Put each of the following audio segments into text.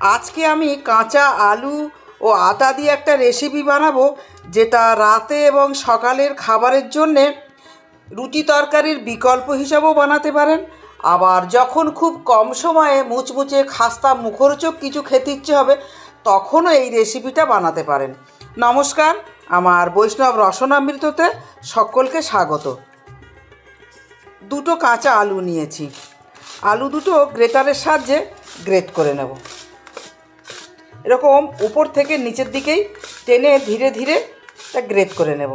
আজকে আমি কাঁচা আলু ও আটা দিয়ে একটা রেসিপি বানাবো, যেটা রাতে এবং সকালের খাবারের জন্যে রুটি তরকারির বিকল্প হিসাবেও বানাতে পারেন। আবার যখন খুব কম সময়ে মুচমুচে খাস্তা মুখরোচক কিছু খেতে ইচ্ছে হবে, তখনও এই রেসিপিটা বানাতে পারেন। নমস্কার, আমার বৈষ্ণব রসনামৃততে সকলকে স্বাগত। দুটো কাঁচা আলু নিয়েছি। আলু দুটো গ্রেটারের সাহায্যে গ্রেট করে নেব। এরকম উপর থেকে নিচের দিকেই টেনে ধীরে ধীরে তা গ্রেট করে নেব।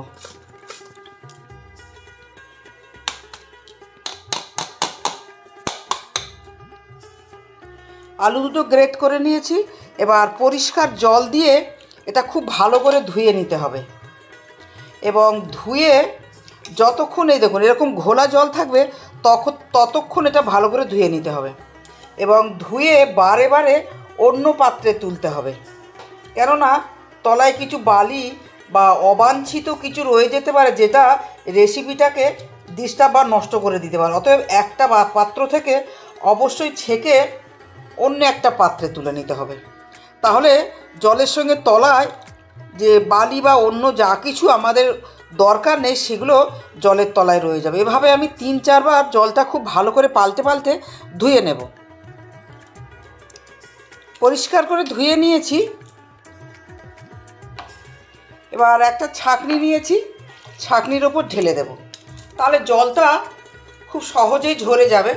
আলু দুটো গ্রেট করে নিয়েছি। এবার পরিষ্কার জল দিয়ে এটা খুব ভালো করে ধুয়ে নিতে হবে। এবং ধুয়ে যতক্ষণ এই দেখুন, এরকম ঘোলা জল থাকবে তখন ততক্ষণ এটা ভালো করে ধুয়ে নিতে হবে। এবং ধুয়ে বারে বারে অন্য পাত্রে তুলতে হবে। কেননা, তলায় কিছু বালি বা অবাঞ্ছিত কিছু রয়ে যেতে পারে যেটা রেসিপিটাকে ডিস্টার্ব বা নষ্ট করে দিতে পারে। অতএব একটা পাত্র থেকে অবশ্যই ছেঁকে অন্য একটা পাত্রে তুলে নিতে হবে। তাহলে জলের সঙ্গে তলায় যে বালি বা অন্য যা কিছু আমাদের দরকার নেই, সেগুলো জলের তলায় রয়ে যাবে। এভাবে আমি তিন, চারবার জলটা খুব ভালো করে পাল্টে পাল্টে ধুয়ে নেব। পরিষ্কার করে ধুয়ে নিয়েছি। এবার একটা ছাঁকনি নিয়েছি, ছাঁকনির ওপর ঢেলে দেব। তাহলে জলটা খুব সহজেই ঝরে যাবে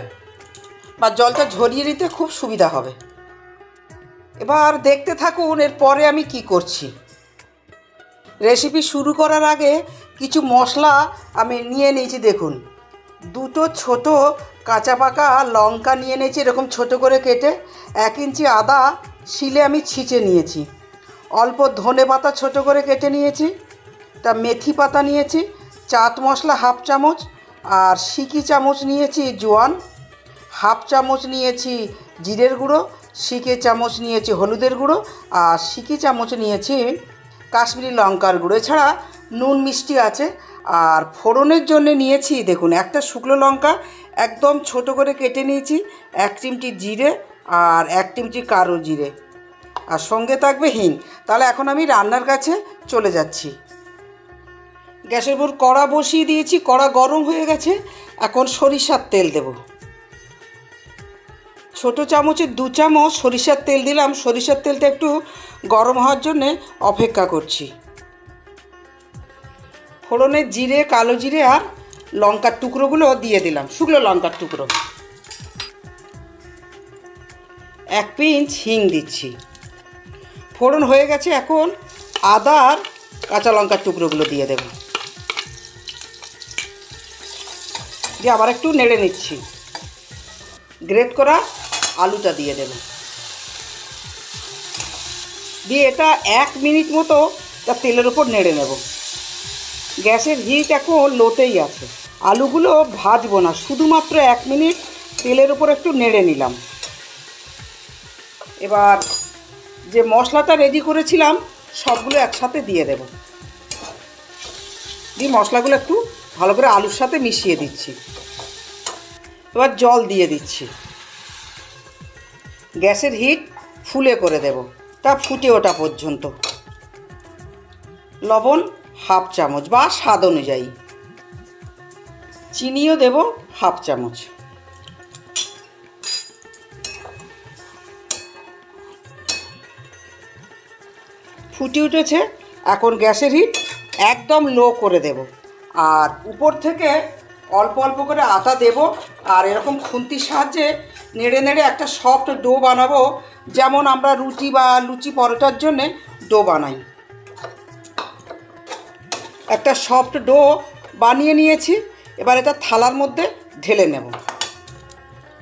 বা জলটা ঝরিয়ে নিতে খুব সুবিধা হবে। এবার দেখতে থাকুন এরপরে আমি কি করছি। রেসিপি শুরু করার আগে কিছু মশলা আমি নিয়ে নিয়েছি, দেখুন। দুটো ছোট কাঁচা পাকা লঙ্কা নিয়ে নিয়েছি এরকম ছোট করে কেটে। এক ইঞ্চি আদা শিলে আমি ছিঁচে নিয়েছি। অল্প ধনে পাতা ছোট করে কেটে নিয়েছি, তা মেথি পাতা নিয়েছি, চাট মশলা হাফ চামচ, আর সিকি চামচ নিয়েছি জোয়ান, হাফ চামচ নিয়েছি জিরের গুঁড়ো শিকে চামচ নিয়েছি হলুদের গুঁড়ো, আর শিকি চামচ নিয়েছি কাশ্মীরি লঙ্কার গুঁড়ো। এছাড়া নুন মিষ্টি আছে আর ফোড়নের জন্য নিয়েছি, দেখুন, একটা শুকনো লঙ্কা, একদম ছোট করে কেটে নিয়েছি, এক চিমটি জিরে আর এক চিমটি কারও জিরে। আর সঙ্গে থাকবে হিং। তাহলে এখন আমি রান্নার কাছে চলে যাচ্ছি। গ্যাসের উপর কড়া বসিয়ে দিয়েছি, কড়া গরম হয়ে গেছে, এখন সরিষার তেল দেবো। ছোট চামচের দু চামচ সরিষার তেল দিলাম, সরিষার তেলটা একটু গরম হওয়ার জন্যে অপেক্ষা করছি। ফোড়নের জিরে, কালো জিরে আর লঙ্কার টুকরোগুলো দিয়ে দিলাম, শুকনো লঙ্কার টুকরো। এক পিঞ্চ হিং দিচ্ছি। ফোড়ন হয়ে গেছে এখন আদা আর কাঁচা লঙ্কার টুকরোগুলো দিয়ে দেব। দিয়ে আবার একটু নেড়ে নিচ্ছি। গ্রেট করা আলুটা দিয়ে দেব। দিয়ে এটা এক মিনিট মতো তার তেলের উপর নেড়ে নেব। গ্যাসের হিট এখন লোতেই আছে। আলুগুলো ভাজবো না, শুধুমাত্র এক মিনিট তেলের উপর একটু নেড়ে নিলাম। এবার যে মশলাটা রেডি করেছিলাম, সবগুলো একসাথে দিয়ে দেব। দিয়ে মশলাগুলো একটু ভালো করে আলুর সাথে মিশিয়ে দিচ্ছি। এবার জল দিয়ে দিচ্ছি। গ্যাসের হিট ফুলে করে দেব। তা ফুটে ওঠা পর্যন্ত। লবণ হাফ চামচ বা স্বাদ অনুযায়ী। চিনিও দেব হাফ চামচ। ফুটে উঠেছে, এখন গ্যাসের হিট একদম লো করে দেব। আর উপর থেকে অল্প অল্প করে আটা দেব, আর এরকম খুন্তির সাহায্যে নেড়ে নেড়ে একটা সফট ডো বানাবো, যেমন আমরা রুটি বা লুচি পরোটার জন্যে ডো বানাই। একটা সফট ডো বানিয়ে নিয়েছি। এবার এটা থালার মধ্যে ঢেলে নেব।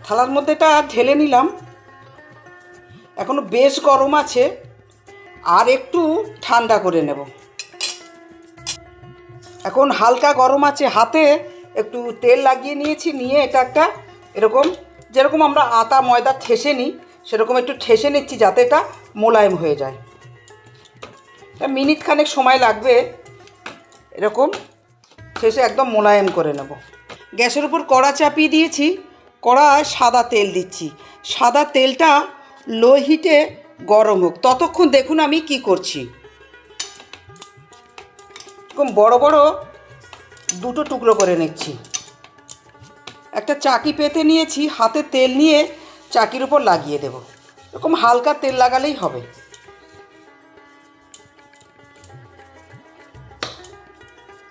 থালার মধ্যে এটা ঢেলে নিলাম। এখনও বেশ গরম আছে। আর একটু ঠান্ডা করে নেব। এখন হালকা গরম আছে হাতে। একটু তেল লাগিয়ে নিয়েছি, নিয়ে এটা একটা এরকম, যেরকম আমরা আটা, ময়দা ঠেসে নিই, সেরকম একটু ঠেসে নিচ্ছি যাতে এটা মোলায়েম হয়ে যায়। মিনিট খানেক সময় লাগবে। এরকম ঠেসে একদম মোলায়েম করে নেব। গ্যাসের উপর কড়া চাপিয়ে দিয়েছি, কড়ায় সাদা তেল দিচ্ছি। সাদা তেলটা লো হিটে গরম হোক। ততক্ষণ দেখুন আমি কি করছি। এরকম বড় বড় দুটো টুকরো করে নিচ্ছি। একটা চাকি পেতে নিয়েছি, হাতে তেল নিয়ে চাকির উপর লাগিয়ে দেব। এরকম হালকা তেল লাগালেই হবে।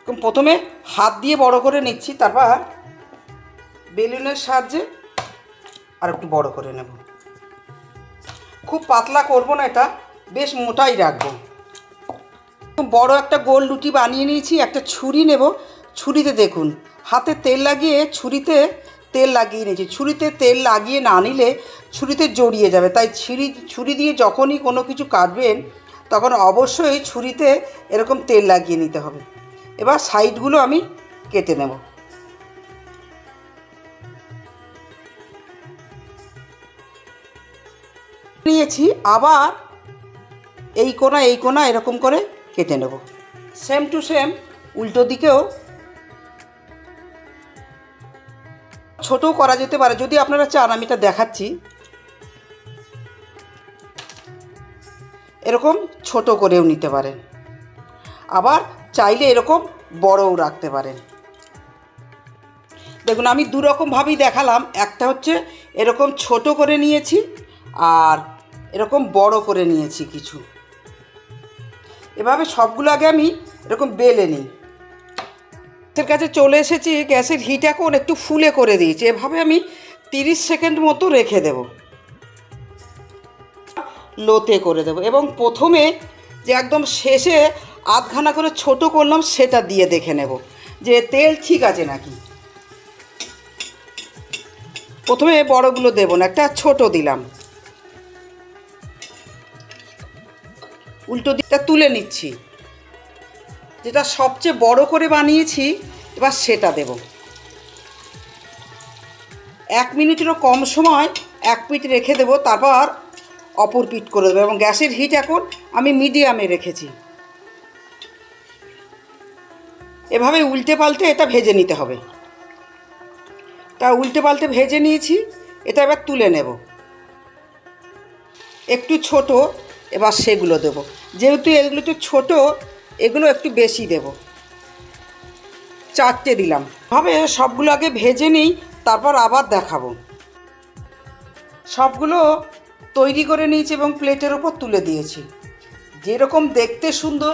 প্রথমে হাত দিয়ে বড় করে নিচ্ছি, তারপর বেলুনের সাহায্যে আর একটু বড় করে নেব। খুব পাতলা করব না এটা, বেশ মোটাই রাখব। খুব বড় একটা গোল রুটি বানিয়ে নিয়েছি, একটা ছুরি নেব। ছুরিতে দেখুন, হাতে তেল লাগিয়ে ছুরিতে তেল লাগিয়ে নিয়েছি। ছুরিতে তেল লাগিয়ে না নিলে ছুরিতে জড়িয়ে যাবে। তাই ছুরি ছুরি দিয়ে যখনই কোনো কিছু কাটবেন, তখন অবশ্যই ছুরিতে এরকম তেল লাগিয়ে নিতে হবে। এবার সাইডগুলো আমি কেটে নেব। নিয়েছি, আবার এই কোনা এই কোনা এরকম করে কেটে নেব। সেম টু সেম উল্টো দিকেও ছোটও করা যেতে পারে। যদি আপনারা চান, আমি এটা দেখাচ্ছি। এরকম ছোট করেও নিতে পারেন। আবার চাইলে এরকম বড়ও রাখতে পারেন। দেখুন, আমি দু রকমভাবেই দেখালাম। একটা হচ্ছে এরকম ছোট করে নিয়েছি আর এরকম বড় করে নিয়েছি কিছু। এভাবে সবগুলো আগে আমি এরকম বেলে নিই। গ্যাসের কাছে চলে এসেছি, গ্যাসের হিট এখন একটু ফুলে করে দিয়েছি। এভাবে আমি তিরিশ সেকেন্ড মতো রেখে দেব। লোতে করে দেব। এবং প্রথমে যে একদম শেষে আধখানা করে ছোট করলাম, সেটা দিয়ে দেখে নেব। যে তেল ঠিক আছে নাকি? প্রথমে বড়গুলো দেবো না, একটা ছোট দিলাম। উল্টো দিকটা তুলে নিচ্ছি। যেটা সবচেয়ে বড় করে বানিয়েছি, এবার সেটা দেব। এক মিনিটেরও কম সময়, এক পিঠ রেখে দেবো, তারপর অপর পিঠ করে দেবো, এবং গ্যাসের হিট এখন আমি মিডিয়ামে রেখেছি। এভাবে উল্টে পাল্টে এটা ভেজে নিতে হবে। তা উল্টে পাল্টে ভেজে নিয়েছি, এটা এবার তুলে নেব। একটু ছোট, এবার সেগুলো দেবো। যেহেতু এগুলো একটু ছোটো, এগুলো একটু বেশি দেব। চারটে দিলাম। ভাবে সবগুলো আগে ভেজে নিই, তারপর আবার দেখাবো। সবগুলো তৈরি করে নিয়েছি এবং প্লেটের ওপর তুলে দিয়েছি। যেরকম দেখতে সুন্দর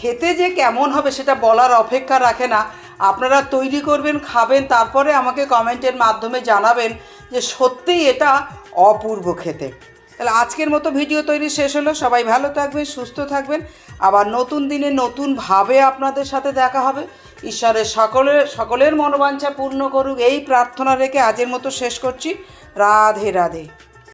খেতে যে কেমন হবে সেটা বলার অপেক্ষা রাখে না। আপনারা তৈরি করবেন, খাবেন, তারপরে আমাকে কমেন্টের মাধ্যমে জানাবেন যে সত্যিই এটা অপূর্ব খেতে। তাহলে আজকের মতো ভিডিও তৈরি শেষ হলো। সবাই ভালো থাকবেন, সুস্থ থাকবেন। আবার নতুন দিনে নতুনভাবে আপনাদের সাথে দেখা হবে। ঈশ্বরের সকলের সকলের মনোবাঞ্ছা পূর্ণ করুক। এই প্রার্থনা রেখে আজের মতো শেষ করছি। রাধে রাধে।